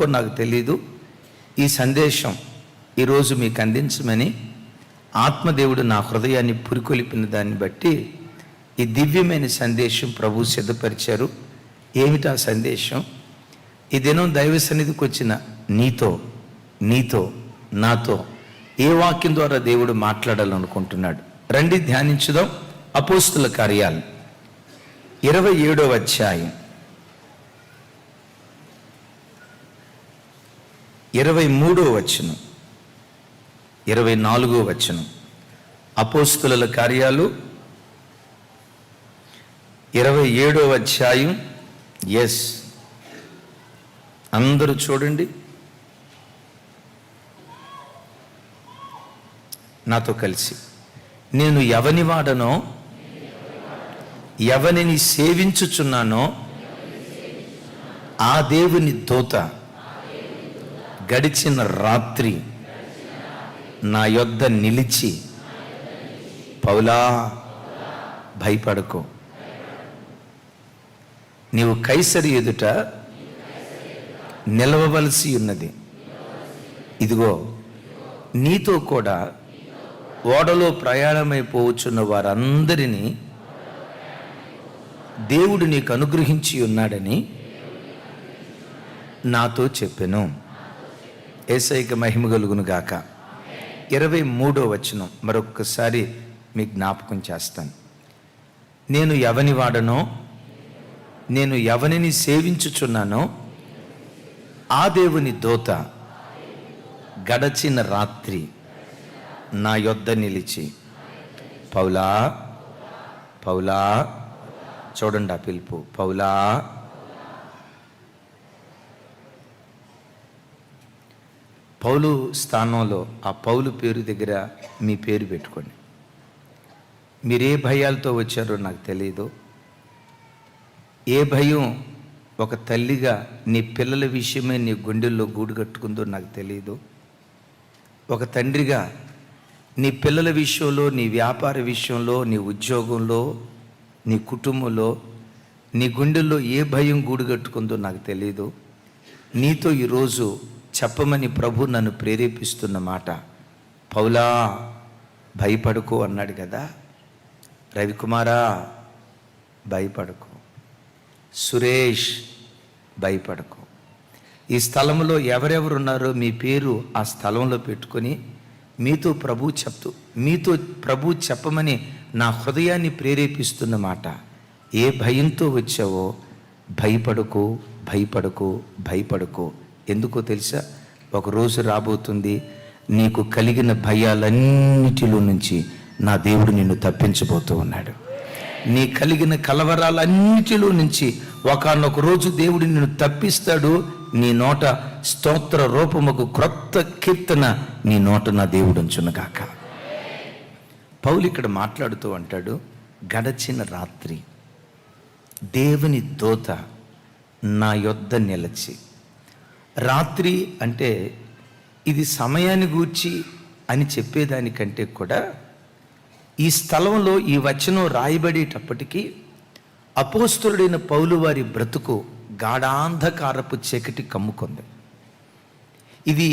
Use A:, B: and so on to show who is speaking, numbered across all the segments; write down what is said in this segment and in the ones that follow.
A: ఎందుకో నాకు తెలియదు ఈ సందేశం ఈరోజు మీకు అందించమని ఆత్మదేవుడు నా హృదయాన్ని పురికొలిపిన దాన్ని బట్టి ఈ దివ్యమైన సందేశం ప్రభు సిద్ధపరిచారు. ఏమిటా సందేశం? ఈ దినం దైవ సన్నిధికి వచ్చిన నీతో నీతో నాతో ఏ వాక్యం ద్వారా దేవుడు మాట్లాడాలనుకుంటున్నాడు? రండి ధ్యానించుదాం. అపోస్తుల కార్యాలు. ఇరవై ఏడవ అధ్యాయం. ఇరవై మూడో వచ్చును ఇరవై నాలుగో వచనం. అపోస్తుల కార్యాలు. ఇరవై ఏడో అధ్యాయం. ఎస్ అందరూ చూడండి. నాతో కలిసి. నేను ఎవని వాడనో. ఎవనిని సేవించుచున్నానో. ఆ దేవుని దూత. గడిచిన రాత్రి నా యొద్ద నిలిచి పౌలా భయపడకు. నీవు కైసరి ఎదుట నిలవవలసి ఉన్నది. ఇదిగో నీతో కూడా ఓడలో ప్రయాణమైపోవచ్చున్న వారందరినీ దేవుడు నీకు అనుగ్రహించి ఉన్నాడని నాతో చెప్పాను. ఏసైక మహిమ కలుగును గాక. ఇరవై మూడో వచనం మరొక్కసారి మీ జ్ఞాపకం చేస్తాను. నేను ఎవని వాడనో నేను ఎవనిని సేవించుచున్నానో ఆ దేవుని దోత గడచిన రాత్రి నా యొద్ద నిలిచి పౌలా పౌలా చూడండి ఆ పిలుపు పౌలా పౌలు స్థానంలో ఆ పౌలు పేరు దగ్గర మీ పేరు పెట్టుకోండి. మీరే భయాలతో వచ్చారో నాకు తెలియదు. ఏ భయం ఒక తల్లిగా నీ పిల్లల విషయమే నీ గుండెల్లో గూడు కట్టుకుందో నాకు తెలియదు. ఒక తండ్రిగా నీ పిల్లల విషయంలో నీ వ్యాపార విషయంలో నీ ఉద్యోగంలో నీ కుటుంబంలో నీ గుండెల్లో ఏ భయం గూడు కట్టుకుందో నాకు తెలియదు. నీతో ఈరోజు చెప్పమని ప్రభు నన్ను ప్రేరేపిస్తున్న మాట. పౌలా భయపడుకో అన్నాడు కదా. రవికుమారా భయపడకు. సురేష్ భయపడకు. ఈ స్థలంలో ఎవరెవరు ఉన్నారో మీ పేరు ఆ స్థలంలో పెట్టుకొని మీతో ప్రభు చెప్తూ మీతో ప్రభు చెప్పమని నా హృదయాన్ని ప్రేరేపిస్తున్న మాట. ఏ భయంతో వచ్చావో భయపడకు భయపడకు భయపడకు. ఎందుకో తెలుసా? ఒక రోజు రాబోతుంది నీకు కలిగిన భయాలన్నిటిలో నుంచి నా దేవుడు నిన్ను తప్పించబోతూ ఉన్నాడు. నీ కలిగిన కలవరాలన్నిటిలో నుంచి ఒకనొక రోజు దేవుడు నిన్ను తప్పిస్తాడు నీ నోట స్తోత్ర రూపముకు క్రొత్త కీర్తన నీ నోట నా దేవుడు ఉంచునుగాక పౌలు ఇక్కడ మాట్లాడుతూ అంటాడు గడచిన రాత్రి దేవుని దోత నా యొద్ద నిలచి రాత్రి అంటే ఇది సమయాన్ని గూర్చి అని చెప్పేదానికంటే కూడా ఈ స్థలంలో ఈ వచనం రాయబడేటప్పటికీ అపోస్తుడైన పౌలు వారి బ్రతుకు గాఢాంధకారపు చీకటి కమ్ముకుంది. ఇది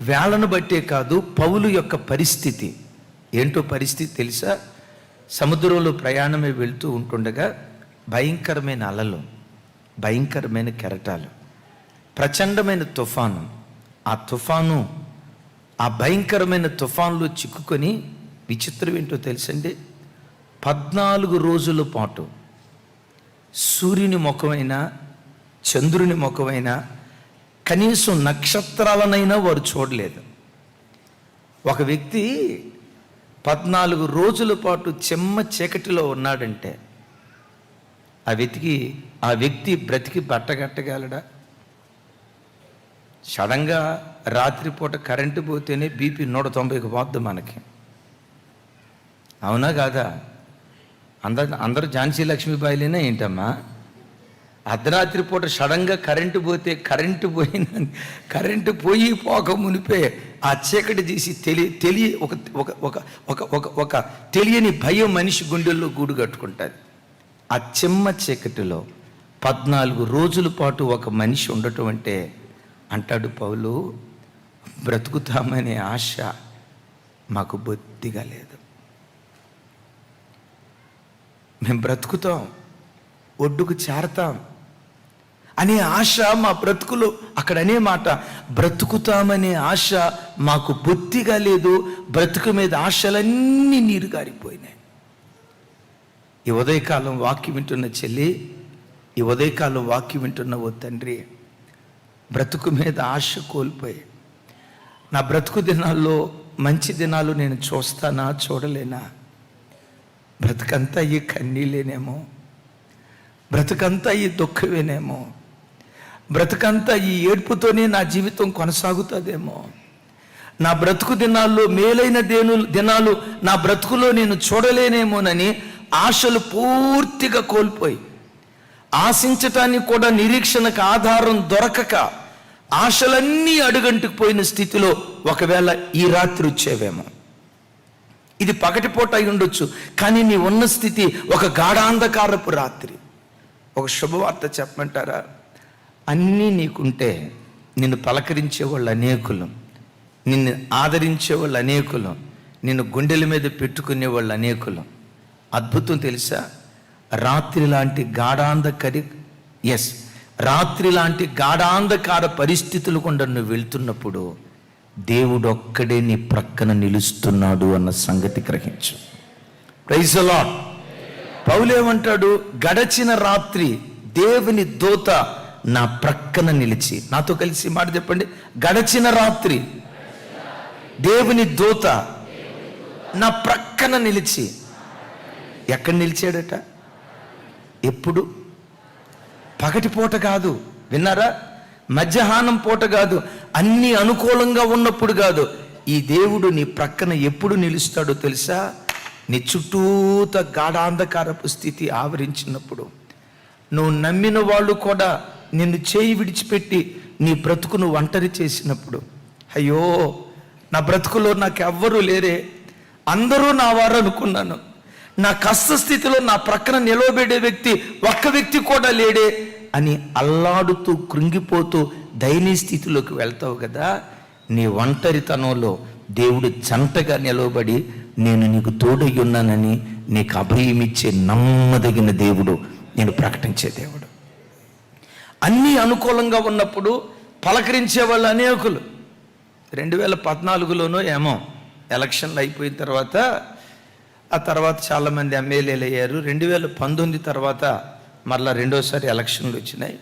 A: వేళను బట్టే కాదు పౌలు యొక్క పరిస్థితి. ఏంటో పరిస్థితి తెలుసా? సముద్రంలో ప్రయాణమే వెళ్తూ ఉంటుండగా భయంకరమైన అలలు భయంకరమైన కెరటాలు. ప్రచండమైన తుఫాను. ఆ తుఫాను ఆ భయంకరమైన తుఫాన్లో చిక్కుకొని విచిత్రం ఏంటో తెలుసండి? పద్నాలుగు రోజుల పాటు సూర్యుని ముఖమైనా చంద్రుని ముఖమైనా కనీసం నక్షత్రాలనైనా వారు చూడలేదు. ఒక వ్యక్తి పద్నాలుగు రోజుల పాటు చెమ్మ చీకటిలో ఉన్నాడంటే ఆ వ్యక్తికి ఆ వ్యక్తి బ్రతికి బట్టగట్టగలడా? సడన్గా రాత్రిపూట కరెంటు పోతేనే బీపీ నూట తొంభైకి పోద్ది మనకి. అవునా కాదా? అందరు అందరూ ఝాన్సీ లక్ష్మీబాయిలేనా ఏంటమ్మా? అర్ధరాత్రి పూట సడన్గా కరెంటు పోతే కరెంటు పోయిన కరెంటు పోయి పోక మునిపే ఆ చీకటి తీసి తెలియ తెలియ ఒక ఒక ఒక ఒక ఒక ఒక తెలియని భయం మనిషి గుండెల్లో గూడు కట్టుకుంటుంది. ఆ చెమ్మ చీకటిలో పద్నాలుగు రోజుల పాటు ఒక మనిషి ఉండటం అంటే అంటాడు పౌలు బ్రతుకుతామనే ఆశ మాకు బొత్తిగా లేదు. మేము బ్రతుకుతాం ఒడ్డుకు చేరతాం అనే ఆశ మా బ్రతుకులు అక్కడ అనే మాట బ్రతుకుతామనే ఆశ మాకు బొత్తిగా లేదు బ్రతుకు మీద ఆశలన్నీ నీరు గారిపోయినాయి. ఈ ఉదయకాలం వాక్యం వింటున్న చెల్లి ఈ ఉదయకాలం వాక్యం వింటున్న ఓ తండ్రి బ్రతుకు మీద ఆశ కోల్పోయి నా బ్రతుకు దినాల్లో మంచి దినాలు నేను చూస్తానా చూడలేనా? బ్రతుకంతా ఈ కన్నీళ్ళేనేమో బ్రతుకంతా ఈ దుఃఖమేనేమో? బ్రతుకంతా ఈ ఏడ్పుతోనే నా జీవితం కొనసాగుతుందేమో? నా బ్రతుకు దినాల్లో మేలైన దేను దినాలు నా బ్రతుకులో నేను చూడలేనేమోనని ఆశలు పూర్తిగా కోల్పోయి ఆశించటానికి కూడా నిరీక్షణకు ఆధారం దొరకక ఆశలన్నీ అడుగంటుకు పోయిన స్థితిలో ఒకవేళ ఈ రాత్రి వచ్చేవేమో. ఇది పగటిపూట అయి ఉండొచ్చు కానీ నీ ఉన్న స్థితి ఒక గాఢాంధకారపు రాత్రి. ఒక శుభవార్త చెప్పమంటారా? అన్నీ నీకుంటే నిన్ను పలకరించే వాళ్ళు అనేకులు నిన్ను ఆదరించే వాళ్ళు అనేకులు నిన్ను గుండెల మీద పెట్టుకునే వాళ్ళు అనేకులు. అద్భుతం తెలుసా? రాత్రి లాంటి గాఢాంధకరి ఎస్ రాత్రి లాంటి గాఢాంధకార పరిస్థితులు కొండ నువ్వు వెళ్తున్నప్పుడు దేవుడు ఒక్కడే నీ ప్రక్కన నిలుస్తున్నాడు అన్న సంగతి గ్రహించు. ప్రైజ్ లాడ్ పౌలేమంటాడు గడచిన రాత్రి దేవుని దూత నా ప్రక్కన నిలిచి నాతో కలిసి మాట చెప్పండి. గడచిన రాత్రి దేవుని దూత నా ప్రక్కన నిలిచి ఎక్కడ నిలిచాడట? ఎప్పుడు? పగటి పూట కాదు. విన్నారా? మధ్యాహ్నం పూట కాదు. అన్ని అనుకూలంగా ఉన్నప్పుడు కాదు. ఈ దేవుడు నీ ప్రక్కన ఎప్పుడు నిలుస్తాడో తెలుసా? నీ చుట్టూత గాఢాంధకారపు స్థితి ఆవరించినప్పుడు. నువ్వు నమ్మిన వాళ్ళు కూడా నిన్ను చేయి విడిచిపెట్టి నీ బ్రతుకును ఒంటరి చేసినప్పుడు. అయ్యో నా బ్రతుకులో నాకు ఎవ్వరూ లేరే. అందరూ నా వారు అనుకున్నాను. నా కష్ట స్థితిలో నా ప్రక్కన నిలవబెడే వ్యక్తి ఒక్క వ్యక్తి కూడా లేడే. అని అల్లాడుతూ కృంగిపోతూ దయనీయ స్థితిలోకి వెళ్తావు కదా నీ ఒంటరితనంలో దేవుడు జంటగా నిలవబడి నేను నీకు తోడై ఉన్నానని నీకు అభయమిచ్చే నమ్మదగిన దేవుడు నేను ప్రకటించే దేవుడు. అన్నీ అనుకూలంగా ఉన్నప్పుడు పలకరించే వాళ్ళు అనేకులు. రెండు వేల పద్నాలుగులోనో ఏమో ఎలక్షన్లు అయిపోయిన తర్వాత ఆ తర్వాత చాలామంది ఎమ్మెల్యేలు అయ్యారు రెండు వేల పంతొమ్మిది తర్వాత మరలా రెండోసారి ఎలక్షన్లు వచ్చినాయి.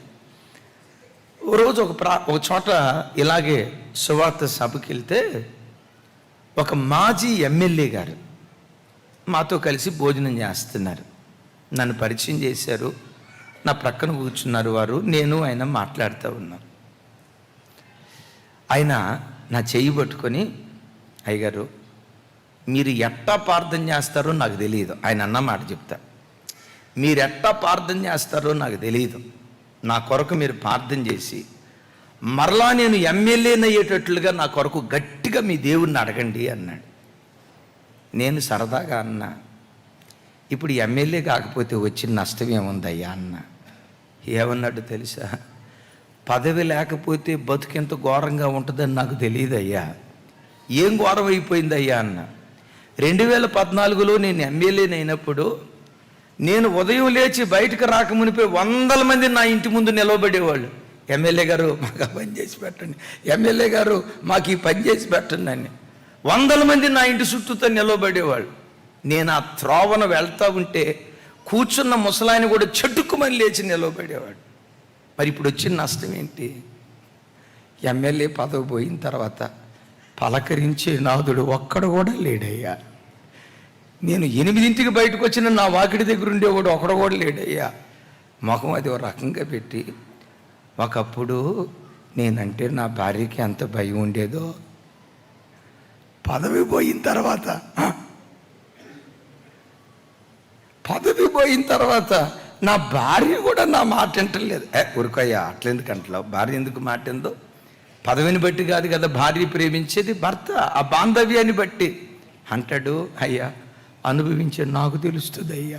A: ఓ రోజు ఒక ప్రా ఒక చోట ఇలాగే సువార్త సభకి వెళ్తే ఒక మాజీ ఎమ్మెల్యే గారు మాతో కలిసి భోజనం చేస్తున్నారు. నన్ను పరిచయం చేశారు. నా ప్రక్కన కూర్చున్నారు వారు. నేను ఆయన మాట్లాడుతూ ఉన్నాను ఆయన నా చెయ్యి పట్టుకొని అయ్యగారు మీరు ఎట్టా ప్రార్థన చేస్తారో నాకు తెలియదు. ఆయన అన్న మాట చెప్తా. మీరు ఎట్టా ప్రార్థన చేస్తారో నాకు తెలియదు నా కొరకు మీరు ప్రార్థన చేసి మరలా నేను ఎమ్మెల్యేనయ్యేటట్లుగా నా కొరకు గట్టిగా మీ దేవుణ్ణి అడగండి అన్నాడు. నేను సరదాగా అన్నా ఇప్పుడు ఎమ్మెల్యే కాకపోతే వచ్చిన నష్టం ఏముందయ్యా? అన్న. ఏమన్నాడు తెలుసా? పదవి లేకపోతే బతుకెంత ఘోరంగా ఉంటుందని నాకు తెలియదయ్యా ఏం ఘోరం అయిపోయిందయ్యా? అన్న. రెండు వేల పద్నాలుగులో నేను ఎమ్మెల్యేని అయినప్పుడు నేను ఉదయం లేచి బయటకు రాకమునిపోయి వందల మంది నా ఇంటి ముందు నిలవబడేవాళ్ళు. ఎమ్మెల్యే గారు మాకు పనిచేసి పని చేసి పెట్టండి. ఎమ్మెల్యే గారు మాకు ఈ పని చేసి పెట్టండి అని. వందల మంది నా ఇంటి చుట్టూతో నిలవబడేవాళ్ళు. నేను ఆ త్రోవను వెళ్తూ ఉంటే కూర్చున్న ముసలాయన కూడా చెట్టుకుమని లేచి నిలవబడేవాడు. మరి ఇప్పుడు వచ్చిన నష్టం ఏంటి? ఎమ్మెల్యే పదవి పోయిన తర్వాత పలకరించే నాదుడు ఒక్కడు కూడా లేడయ్యా. నేను ఎనిమిదింటికి బయటకు వచ్చిన నా వాకిడి దగ్గర ఉండేవాడు ఒకడు కూడా లేడయ్యా. ముఖం అది ఒక రకంగా పెట్టి ఒకప్పుడు నేనంటే నా భార్యకి ఎంత భయం ఉండేదో పదవి పోయిన తర్వాత పదవి పోయిన తర్వాత నా భార్య కూడా నా మాట వింటలేదు. ఏ ఉరుకయ్యా అట్లెందుకు అంటలో భార్య ఎందుకు మాట ఎందో పదవిని బట్టి కాదు కదా భార్య ప్రేమించేది భర్త. ఆ బాంధవ్యాన్ని బట్టి. అంటాడు అయ్యా అనుభవించే నాకు తెలుస్తుంది అయ్యా.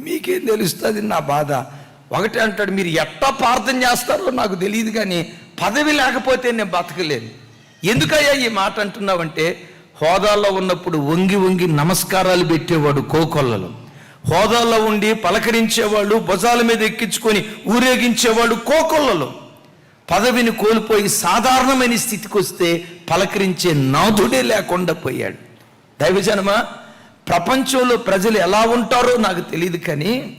A: మీకేం తెలుస్తుంది? నా బాధ. ఒకటే అంటాడు మీరు ఎట్టా ప్రార్థన చేస్తారో నాకు తెలియదు కానీ పదవి లేకపోతే నేను బతకలేను. ఎందుకయ్యా ఈ మాట అంటున్నావంటే హోదాలో ఉన్నప్పుడు వంగి వంగి నమస్కారాలు పెట్టేవాడు కోకొల్లలు. హోదాలో ఉండి పలకరించేవాళ్ళు భుజాల మీద ఎక్కించుకొని ఊరేగించేవాడు కోకొల్లలు. పదవిని కోల్పోయి సాధారణమైన స్థితికి వస్తే పలకరించే నాథుడే లేకుండా పోయాడు. దైవజనమా ప్రపంచంలో ప్రజలు ఎలా ఉంటారో నాకు తెలియదు కానీ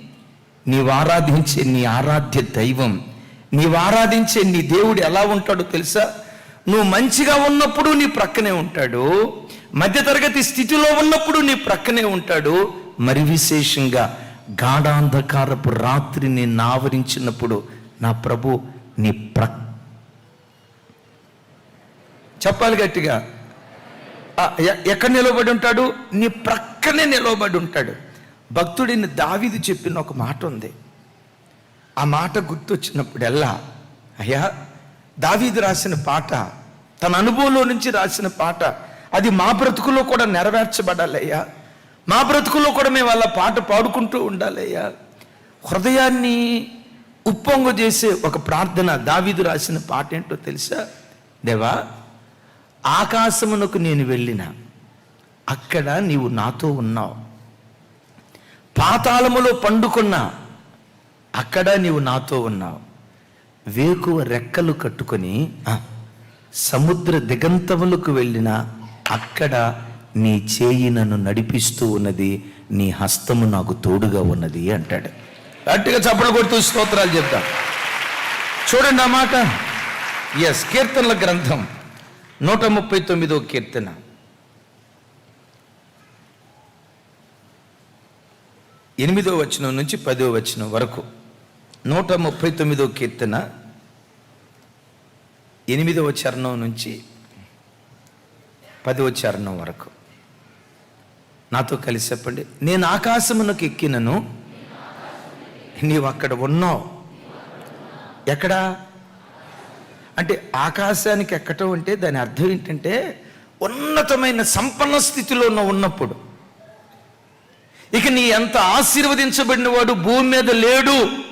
A: నీవు ఆరాధించే నీ ఆరాధ్య దైవం నీవు ఆరాధించే నీ దేవుడు ఎలా ఉంటాడో తెలుసా? నువ్వు మంచిగా ఉన్నప్పుడు నీ ప్రక్కనే ఉంటాడు మధ్యతరగతి స్థితిలో ఉన్నప్పుడు నీ ప్రక్కనే ఉంటాడు. మరి విశేషంగా గాఢాంధకారపు రాత్రి నేను ఆవరించినప్పుడు నా ప్రభు నీ ప్ర చెప్పాలి గట్టిగా. ఎక్కడ నిలబడి ఉంటాడు? నీ ప్రక్కనే నిలబడి ఉంటాడు. భక్తుడిని దావీదు చెప్పిన ఒక మాట ఉంది. ఆ మాట గుర్తొచ్చినప్పుడల్లా అయ్యా దావీదు రాసిన పాట తన అనుభవంలో నుంచి రాసిన పాట అది మా బ్రతుకులో కూడా నెరవేర్చబడాలయ్యా. మా బ్రతుకులో కూడా మేము అలా పాట పాడుకుంటూ ఉండాలయ్యా. హృదయాన్ని ఉప్పొంగ చేసే ఒక ప్రార్థన దావీదు రాసిన పాట ఏంటో తెలుసా? దేవా ఆకాశమునకు నేను వెళ్ళిన అక్కడ నీవు నాతో ఉన్నావు. పాతాళములో పండుకున్నా అక్కడ నీవు నాతో ఉన్నావు. వేకువ రెక్కలు కట్టుకొని సముద్ర దిగంతములకు వెళ్ళిన అక్కడ నీ చేయి నన్ను నడిపిస్తూ ఉన్నది నీ హస్తము నాకు తోడుగా ఉన్నది అంటాడు. గట్టిగా చప్పలు కొడుతూ స్తోత్రాలు చెప్తాం చూడండి ఆ మాట. ఎస్ కీర్తనల గ్రంథం. నూట ముప్పై తొమ్మిదో కీర్తన. ఎనిమిదో వచనం నుంచి పదో వచనం వరకు. నూట ముప్పై తొమ్మిదో కీర్తన. ఎనిమిదవ చరణం నుంచి పదవ చరణం వరకు. నాతో కలిసి చెప్పండి. నేను ఆకాశమునకు ఎక్కినను. నీవు అక్కడ ఉన్నావు. ఎక్కడా? అంటే ఆకాశానికి ఎక్కటం అంటే దాని అర్థం ఏంటంటే ఉన్నతమైన సంపన్న స్థితిలో ఉన్నప్పుడు. ఇక నీ ఎంత ఆశీర్వదించబడిన వాడు భూమి మీద లేడు.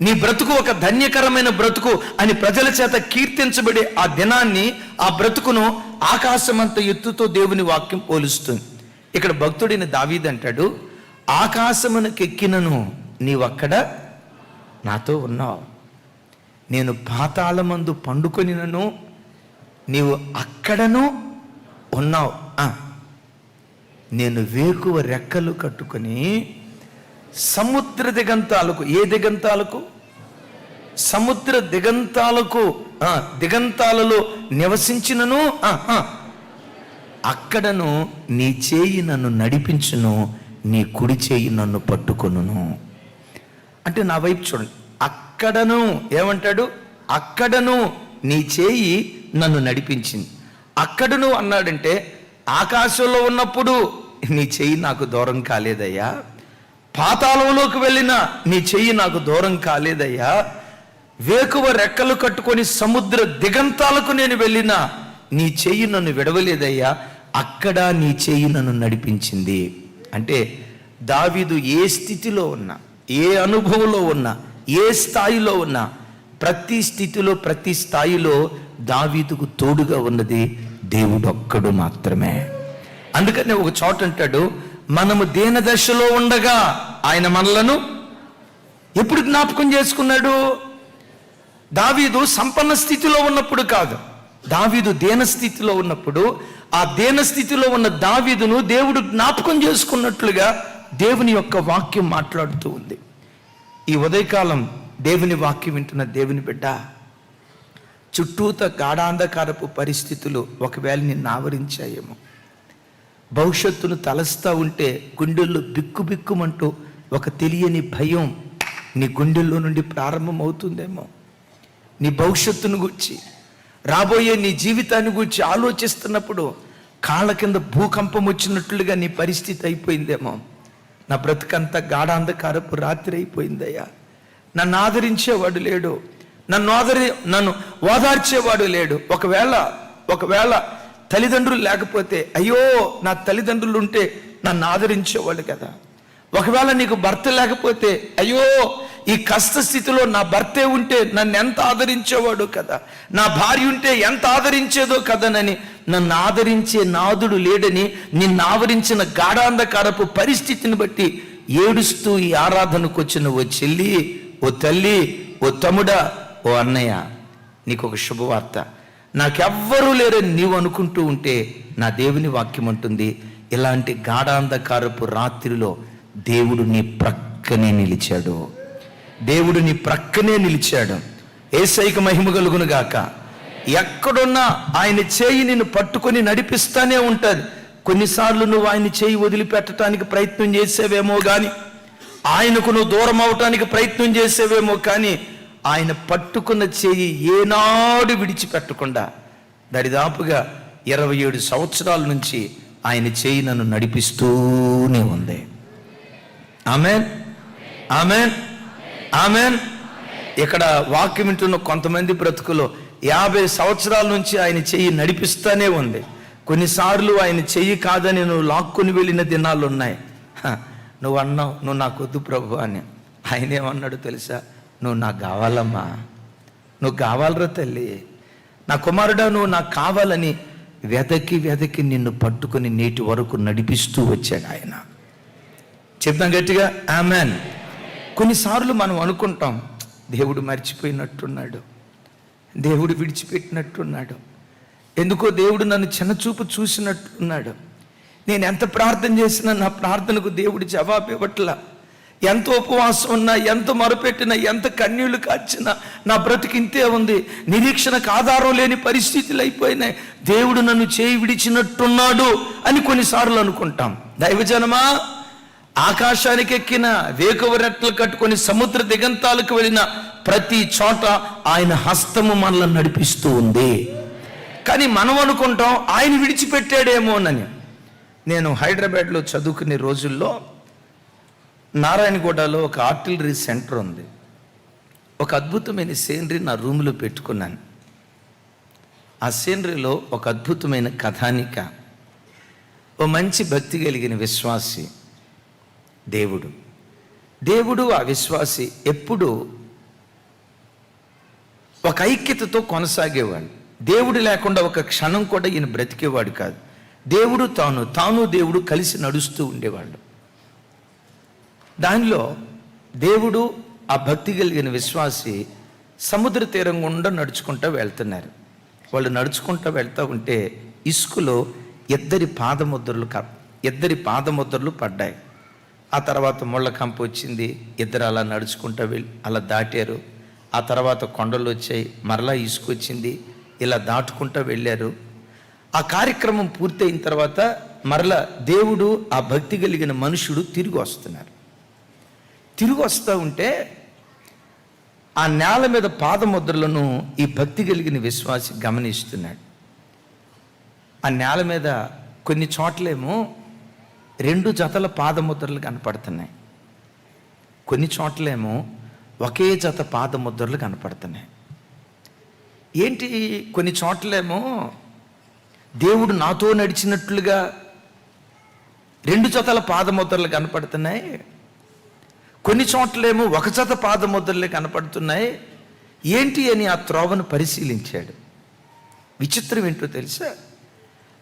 A: నీ బ్రతుకు ఒక ధన్యకరమైన బ్రతుకు అని ప్రజల చేత కీర్తించబడే ఆ దినాన్ని ఆ బ్రతుకును ఆకాశమంత ఎత్తుతో దేవుని వాక్యం పోలుస్తుంది. ఇక్కడ భక్తుడిని దావీద్ అంటాడు ఆకాశమునకెక్కినను నీవక్కడ నాతో ఉన్నావు. నేను పాతాళమందు పండుకొనినను నీవు అక్కడను ఉన్నావు. నేను వేకువ రెక్కలు కట్టుకొని సముద్ర దిగంతాలకు ఏ దిగంతాలకు? సముద్ర దిగంతాలకు దిగంతాలలో నివసించినను అక్కడను నీ చేయి నన్ను నడిపించును నీ కుడి చేయి నన్ను పట్టుకొను అంటే నా వైపు చూడండి. అక్కడను ఏమంటాడు? అక్కడను నీ చేయి నన్ను నడిపించింది. అక్కడను అన్నాడంటే ఆకాశంలో ఉన్నప్పుడు నీ చెయ్యి నాకు దూరం కాలేదయ్యా. పాతాళంలోకి వెళ్ళిన నీ చెయ్యి నాకు దూరం కాలేదయ్యా. వేకువ రెక్కలు కట్టుకొని సముద్ర దిగంతాలకు నేను వెళ్ళిన నీ చెయ్యి నన్ను విడవలేదయ్యా. అక్కడ నీ చెయ్యి నన్ను నడిపించింది. అంటే దావీదు ఏ స్థితిలో ఉన్నా ఏ అనుభవంలో ఉన్నా ఏ స్థాయిలో ఉన్నా ప్రతి స్థితిలో ప్రతి స్థాయిలో దావీదుకు తోడుగా ఉన్నది దేవుడు ఒక్కడు మాత్రమే. అందుకనే ఒక చోట అంటాడు మనము దేన దశలో ఉండగా ఆయన మనలను ఎప్పుడు జ్ఞాపకం చేసుకున్నాడు? దావీదు సంపన్న స్థితిలో ఉన్నప్పుడు కాదు. దావీదు దేన స్థితిలో ఉన్నప్పుడు ఆ దేన స్థితిలో ఉన్న దావీదును దేవుడు జ్ఞాపకం చేసుకున్నట్లుగా దేవుని యొక్క వాక్యం మాట్లాడుతూ ఉంది. ఈ ఉదయకాలం దేవుని వాక్యం వింటున్న దేవుని బిడ్డ చుట్టూత గాఢాంధకారపు పరిస్థితులు ఒకవేళ నిన్ను ఆవరించాయేమో. భవిష్యత్తును తలస్తా ఉంటే గుండెల్లో బిక్కు బిక్కుమంటూ ఒక తెలియని భయం నీ గుండెల్లో నుండి ప్రారంభమవుతుందేమో. నీ భవిష్యత్తును గుర్చి రాబోయే నీ జీవితాన్ని గురించి ఆలోచిస్తున్నప్పుడు కాళ్ళ కింద భూకంపం వచ్చినట్లుగా నీ పరిస్థితి అయిపోయిందేమో. నా బ్రతుకంతా గాఢాంధకారపు రాత్రి అయిపోయిందయ్యా. నన్ను ఆదరించేవాడు లేడు. నన్ను ఆదరి నన్ను ఓదార్చేవాడు లేడు. ఒకవేళ ఒకవేళ తల్లిదండ్రులు లేకపోతే అయ్యో నా తల్లిదండ్రులు ఉంటే నన్ను ఆదరించేవాళ్ళు కదా. ఒకవేళ నీకు భర్త లేకపోతే అయ్యో ఈ కష్ట స్థితిలో నా భర్తే ఉంటే నన్ను ఎంత ఆదరించేవాడో కదా నా భార్య ఉంటే ఎంత ఆదరించేదో కదనని నన్ను ఆదరించే నాదుడు లేడని నిన్ను ఆవరించిన గాఢాంధకారపు పరిస్థితిని బట్టి ఏడుస్తూ ఈ ఆరాధనకు వచ్చిన ఓ చెల్లి ఓ తల్లి ఓ తమ్ముడా ఓ అన్నయ్య నీకు ఒక శుభవార్త. నాకెవ్వరూ లేరని నీవు అనుకుంటూ ఉంటే నా దేవుని వాక్యం ఉంటుంది ఇలాంటి గాఢాంధకారపు రాత్రిలో దేవుడు నీ ప్రక్కనే నిలిచాడు. దేవుడు నీ ప్రక్కనే నిలిచాడు. ఏసైక మహిమ కలుగును గాక. ఎక్కడున్నా ఆయన చేయి నిన్ను పట్టుకొని నడిపిస్తానే ఉంటుంది. కొన్నిసార్లు నువ్వు ఆయన చేయి వదిలిపెట్టడానికి ప్రయత్నం చేసేవేమో కానీ ఆయనకు నువ్వు దూరం అవటానికి ప్రయత్నం చేసేవేమో కానీ ఆయన పట్టుకున్న చేయి ఏనాడు విడిచిపెట్టకుండా దరిదాపుగా ఇరవై ఏడు సంవత్సరాల నుంచి ఆయన చేయి నన్ను నడిపిస్తూనే ఉంది. ఆమెన్. ఆమెన్. ఆమెన్. ఇక్కడ వాక్యం వింటున్న కొంతమంది బ్రతుకులో యాభై సంవత్సరాల నుంచి ఆయన చెయ్యి నడిపిస్తూనే ఉంది. కొన్నిసార్లు ఆయన చెయ్యి కాదని నువ్వు లాక్కుని వెళ్ళిన దినాలు ఉన్నాయి. నువ్వు అన్నావు నువ్వు నాకు వద్దు ప్రభు అని. ఆయన ఏమన్నాడు తెలుసా? నువ్వు నాకు కావాలమ్మా. నువ్వు కావాలరా తల్లి. నా కుమారుడా నువ్వు నాకు కావాలని వెదకి వెదకి నిన్ను పట్టుకుని నేటి వరకు నడిపిస్తూ వచ్చాడు ఆయన. చెప్తాం గట్టిగా ఆమెన్. కొన్నిసార్లు మనం అనుకుంటాం దేవుడు మర్చిపోయినట్టున్నాడు. దేవుడు విడిచిపెట్టినట్టున్నాడు. ఎందుకో దేవుడు నన్ను చిన్నచూపు చూసినట్టున్నాడు. నేను ఎంత ప్రార్థన చేసినా నా ప్రార్థనకు దేవుడు జవాబు ఇవ్వట్లా. ఎంత ఉపవాసం ఉన్నా ఎంత మొరపెట్టినా ఎంత కన్నీళ్ళు కాచినా నా బ్రతికి ఇంతే ఉంది. నిరీక్షణకు ఆధారం లేని పరిస్థితులు అయిపోయినాయి. దేవుడు నన్ను చేయి విడిచినట్టున్నాడు అని కొన్నిసార్లు అనుకుంటాం. దైవజనమా ఆకాశానికి ఎక్కిన వేకువరెట్లు కట్టుకొని సముద్ర దిగంతాలకు వెళ్ళిన ప్రతి చోట ఆయన హస్తము మనల్ని నడిపిస్తూ ఉంది. కానీ మనం అనుకుంటాం ఆయన విడిచిపెట్టాడేమోనని నేను హైదరాబాద్లో చదువుకునే రోజుల్లో నారాయణగూడలో ఒక ఆర్టిలరీ సెంటర్ ఉంది. ఒక అద్భుతమైన సీనరీ నా రూమ్లో పెట్టుకున్నాను. ఆ సీనరీలో ఒక అద్భుతమైన కథానిక. ఓ మంచి భక్తి కలిగిన విశ్వాసి. దేవుడు. దేవుడు ఆ విశ్వాసి ఎప్పుడు ఒక ఐక్యతతో కొనసాగేవాడు. దేవుడు లేకుండా ఒక క్షణం కూడా ఈయన బ్రతికేవాడు కాదు. దేవుడు తాను తాను దేవుడు కలిసి నడుస్తూ ఉండేవాడు. దానిలో దేవుడు ఆ భక్తి కలిగిన విశ్వాసి సముద్ర తీరం గుండా నడుచుకుంటూ వెళ్తున్నారు. వాళ్ళు నడుచుకుంటూ వెళ్తూ ఉంటే ఇసుకలో ఇద్దరి పాదముద్రలు ఇద్దరి పాదముద్రలు పడ్డాయి. ఆ తర్వాత ముళ్ళ కంప వచ్చింది. ఇద్దరు అలా నడుచుకుంటూ వెళ్ళి అలా దాటారు. ఆ తర్వాత కొండలు వచ్చాయి. మరలా ఇసుకొచ్చింది ఇలా దాటుకుంటూ వెళ్ళారు. ఆ కార్యక్రమం పూర్తయిన తర్వాత మరలా దేవుడు ఆ భక్తి కలిగిన మనుషుడు తిరిగి వస్తున్నారు. తిరిగి వస్తూ ఉంటే ఆ నేల మీద పాదముద్రలను ఈ భక్తి కలిగిన విశ్వాసి గమనిస్తున్నాడు. ఆ నేల మీద కొన్ని చోట్లేమో రెండు జతల పాదముద్రలు కనపడుతున్నాయి. కొన్ని చోట్లేమో ఒకే జత పాదముద్రలు కనపడుతున్నాయి. ఏంటి కొన్ని చోట్లేమో దేవుడు నాతో నడిచినట్లుగా రెండు జతల పాదముద్రలు కనపడుతున్నాయి. కొన్ని చోట్లేమో ఒక జత పాదముద్రలే కనపడుతున్నాయి. ఏంటి అని ఆ త్రోవను పరిశీలించాడు. విచిత్రం ఏంటో తెలుసా?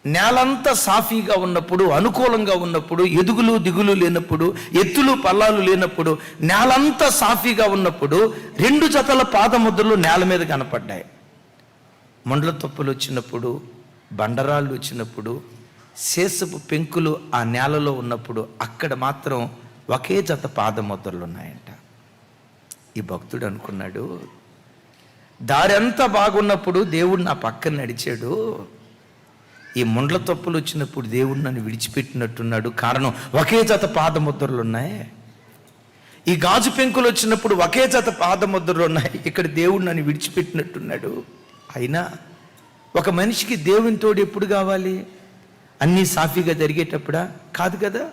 A: నేలంతా సాఫీగా ఉన్నప్పుడు అనుకూలంగా ఉన్నప్పుడు ఎదుగులు దిగులు లేనప్పుడు ఎత్తులు పల్లాలు లేనప్పుడు నేలంతా సాఫీగా ఉన్నప్పుడు రెండు జతల పాదముద్రలు నేల మీద కనపడ్డాయి. మొండ్ల తొప్పులు వచ్చినప్పుడు బండరాళ్ళు వచ్చినప్పుడు శేషపు పెంకులు ఆ నేలలో ఉన్నప్పుడు అక్కడ మాత్రం ఒకే జత పాదముద్రలు ఉన్నాయంట. ఈ భక్తుడు అనుకున్నాడు దారి అంతా బాగున్నప్పుడు దేవుడు నా పక్కన నడిచాడు ఈ ముండ్ల తప్పులు వచ్చినప్పుడు దేవుడు నన్ను విడిచిపెట్టినట్టున్నాడు. కారణం ఒకే జత పాదముద్రలు ఉన్నాయి. ఈ గాజు పెంకులు వచ్చినప్పుడు ఒకే జత పాదముద్రలు ఉన్నాయి. ఇక్కడ దేవుడు నన్ను విడిచిపెట్టినట్టున్నాడు. అయినా ఒక మనిషికి దేవుని తోడు ఎప్పుడు కావాలి? అన్నీ సాఫీగా జరిగేటప్పుడా? కాదు కదా.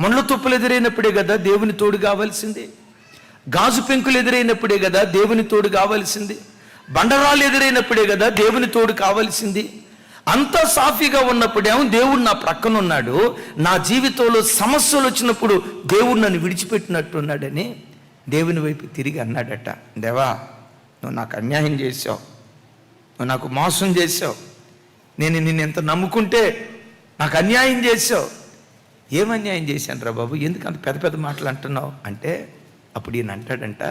A: మండ్ల తుప్పులు ఎదురైనప్పుడే కదా దేవుని తోడు కావాల్సింది. గాజు పెంకులు ఎదురైనప్పుడే కదా దేవుని తోడు కావాల్సింది. బండరాలు ఎదురైనప్పుడే కదా దేవుని తోడు కావాల్సింది. అంతా సాఫీగా ఉన్నప్పుడేమో దేవుడు నా ప్రక్కన ఉన్నాడు నా జీవితంలో సమస్యలు వచ్చినప్పుడు దేవుడు నన్ను విడిచిపెట్టినట్టున్నాడని దేవుని వైపు తిరిగి అన్నాడట. దేవా నువ్వు నాకు అన్యాయం చేసావు నువ్వు నాకు మోసం చేసావు నేను నిన్ను ఎంత నమ్ముకుంటే నాకు అన్యాయం చేసావు ఏం అన్యాయం చేశాను రా బాబు? ఎందుకు అంత పెద్ద పెద్ద మాటలు అంటున్నావు? అంటే అప్పుడు ఈయన అంటాడంట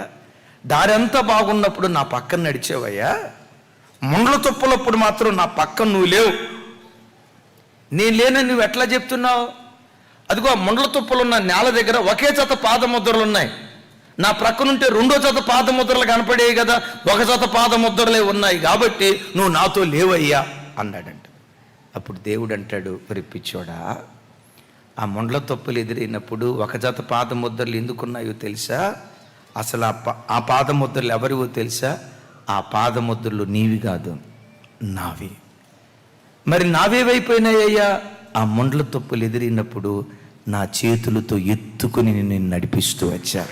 A: దారంతా బాగున్నప్పుడు నా పక్కన నడిచేవయ్యా ముండ్ల తుప్పలప్పుడు మాత్రం నా పక్కన నువ్వు లేవు. నేను లేనని నువ్వు ఎట్లా చెప్తున్నావు? అదిగో ఆ ముండ్ల తుప్పలున్న నేల దగ్గర ఒకే జత పాదముద్రలు ఉన్నాయి. నా ప్రక్కనుంటే రెండో జత పాదముద్రలు కనపడేవి కదా ఒక జత పాదముద్రలే ఉన్నాయి కాబట్టి నువ్వు నాతో లేవయ్యా అన్నాడంట. అప్పుడు దేవుడు అంటాడు పిచ్చోడా ఆ ముండ్ల తొప్పులు ఎదురైనప్పుడు ఒక జత పాదముద్రలు ఎందుకున్నాయో తెలుసా? అసలు ఆ పా ఆ పాదముద్రలు ఎవరివో తెలుసా? ఆ పాదముద్రలు నీవి కాదు నావి. మరి నావేవైపోయినాయ్యా ఆ ముండ్ల తొప్పులు ఎదిరినప్పుడు నా చేతులతో ఎత్తుకుని నేను నడిపిస్తూ వచ్చా.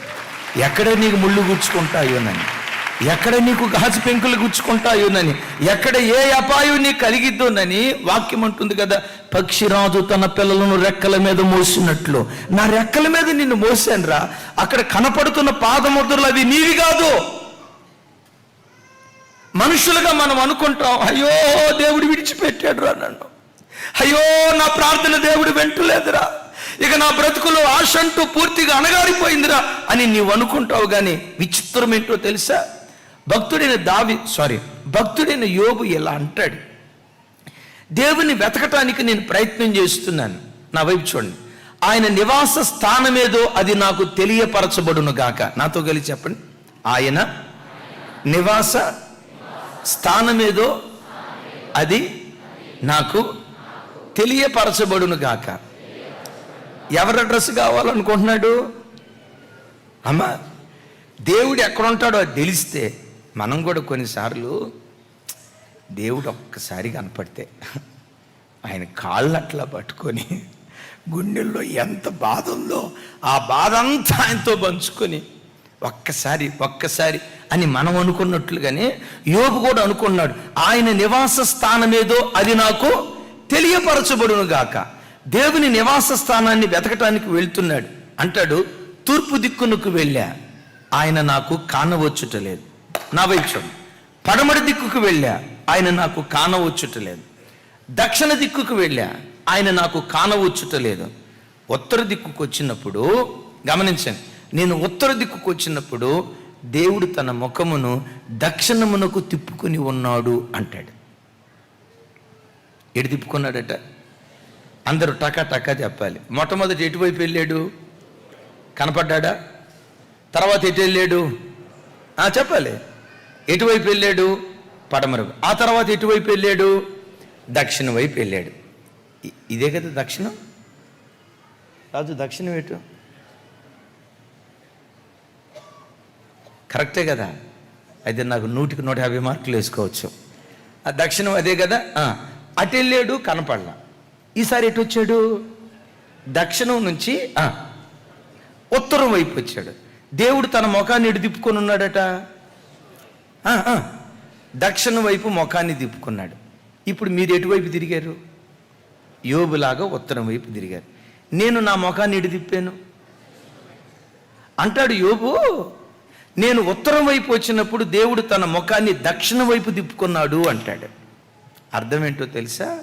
A: ఎక్కడ నీకు ముళ్ళు గుచ్చుకుంటాయోనని ఎక్కడ నీకు గాజు పెంకులు గుచ్చుకుంటాయోనని ఎక్కడ ఏ అపాయం నీకు కలిగిద్దోనని వాక్యం అంటుంది కదా పక్షిరాజు తన పిల్లలను రెక్కల మీద మోసినట్లు. నా రెక్కల మీద నిన్ను మోసానురా. అక్కడ కనపడుతున్న పాదముద్రలు అవి నీవి కాదు. మనుషులుగా మనం అనుకుంటాం అయ్యో దేవుడు విడిచిపెట్టాడు రా నన్ను. అయ్యో నా ప్రార్థన దేవుడు వెంటలేదురా. ఇక నా బ్రతుకులో ఆశ అంటూ పూర్తిగా అణగారిపోయిందిరా అని నీవు అనుకుంటావు కానీ విచిత్రం ఏంటో తెలుసా? భక్తుడైన దావి సారీ భక్తుడైన యోగు ఇలా అంటాడు. దేవుని వెతకటానికి నేను ప్రయత్నం చేస్తున్నాను. నా వైపు చూడండి. ఆయన నివాస స్థానమేదో అది నాకు తెలియపరచబడును గాక. నాతో కలిసి చెప్పండి. ఆయన నివాస స్థానమేదో అది నాకు తెలియపరచబడును గాక. ఎవరి అడ్రస్ కావాలనుకుంటున్నాడు? అమ్మా దేవుడు ఎక్కడుంటాడో అది తెలిస్తే మనం కూడా కొన్నిసార్లు దేవుడు ఒక్కసారి కనపడితే ఆయన కాళ్ళు అట్లా పట్టుకొని గుండెల్లో ఎంత బాధ ఉందో ఆ బాధ అంతా ఆయనతో పంచుకొని ఒక్కసారి ఒక్కసారి అని మనం అనుకున్నట్లుగానే యోగు కూడా అనుకున్నాడు ఆయన నివాస స్థానం ఏదో అది నాకు తెలియపరచబడును గాక. దేవుని నివాస స్థానాన్ని వెతకటానికి వెళ్తున్నాడు. అంటాడు తూర్పు దిక్కునకు వెళ్ళా. ఆయన నాకు కానవచ్చుటలేదు నా వైపు పడమడి దిక్కుకు వెళ్ళా. ఆయన నాకు కానవచ్చుటలేదు దక్షిణ దిక్కుకు వెళ్ళా. ఆయన నాకు కానవచ్చుటలేదు ఉత్తర దిక్కుకు వచ్చినప్పుడు గమనించండి నేను ఉత్తర దిక్కుకు వచ్చినప్పుడు దేవుడు తన ముఖమును దక్షిణమునకు తిప్పుకుని ఉన్నాడు అంటాడు. ఎటు తిప్పుకున్నాడట? అందరూ టకా టకా చెప్పాలి. మొట్టమొదటి ఎటువైపు వెళ్ళాడు? కనపడ్డా తర్వాత ఎటు వెళ్ళాడు? చెప్పాలి. ఎటువైపు వెళ్ళాడు? పడమరు ఆ తర్వాత ఎటువైపు వెళ్ళాడు? దక్షిణ వైపు వెళ్ళాడు. ఇదే కదా దక్షిణం? రాజు దక్షిణం ఎటు? కరెక్టే కదా? అయితే నాకు నూటికి నూట యాభై మార్కులు వేసుకోవచ్చు. ఆ దక్షిణం అదే కదా? అటు వెళ్ళాడు కనపడలా. ఈసారి ఎటు వచ్చాడు? దక్షిణం నుంచి ఉత్తరం వైపు వచ్చాడు. దేవుడు తన ముఖాన్ని ఎటు తిప్పుకొని ఉన్నాడట? దక్షిణం వైపు ముఖాన్ని తిప్పుకున్నాడు. ఇప్పుడు మీరు ఎటువైపు తిరిగారు? యోబులాగా ఉత్తరం వైపు తిరిగారు. నేను నా ముఖాన్ని ఎటు తిప్పాను? అంటాడు యోబు నేను ఉత్తరం వైపు వచ్చినప్పుడు దేవుడు తన ముఖాన్ని దక్షిణ వైపు తిప్పుకున్నాడు అంటాడు. అర్థం ఏంటో తెలుసా?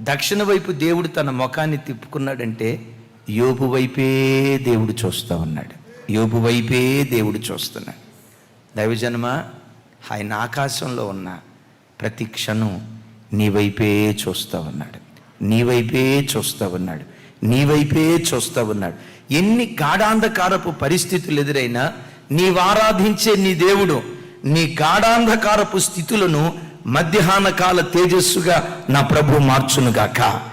A: దక్షిణ వైపు దేవుడు తన ముఖాన్ని తిప్పుకున్నాడంటే యోబు వైపే దేవుడు చూస్తూ ఉన్నాడు. యోబు వైపే దేవుడు చూస్తున్నాడు. దైవజన్మ ఆయన ఆకాశంలో ఉన్న ప్రతి క్షణం నీ వైపే చూస్తూ ఉన్నాడు. నీ వైపే చూస్తూ ఉన్నాడు. నీ వైపే చూస్తూ ఉన్నాడు. ఎన్ని గాఢాంధకారపు పరిస్థితులు ఎదురైనా నీవారాధించే నీ దేవుడు నీ గాఢాంధకారపు స్థితులను మధ్యాహ్న కాల తేజస్సుగా నా ప్రభు మార్చునుగాక.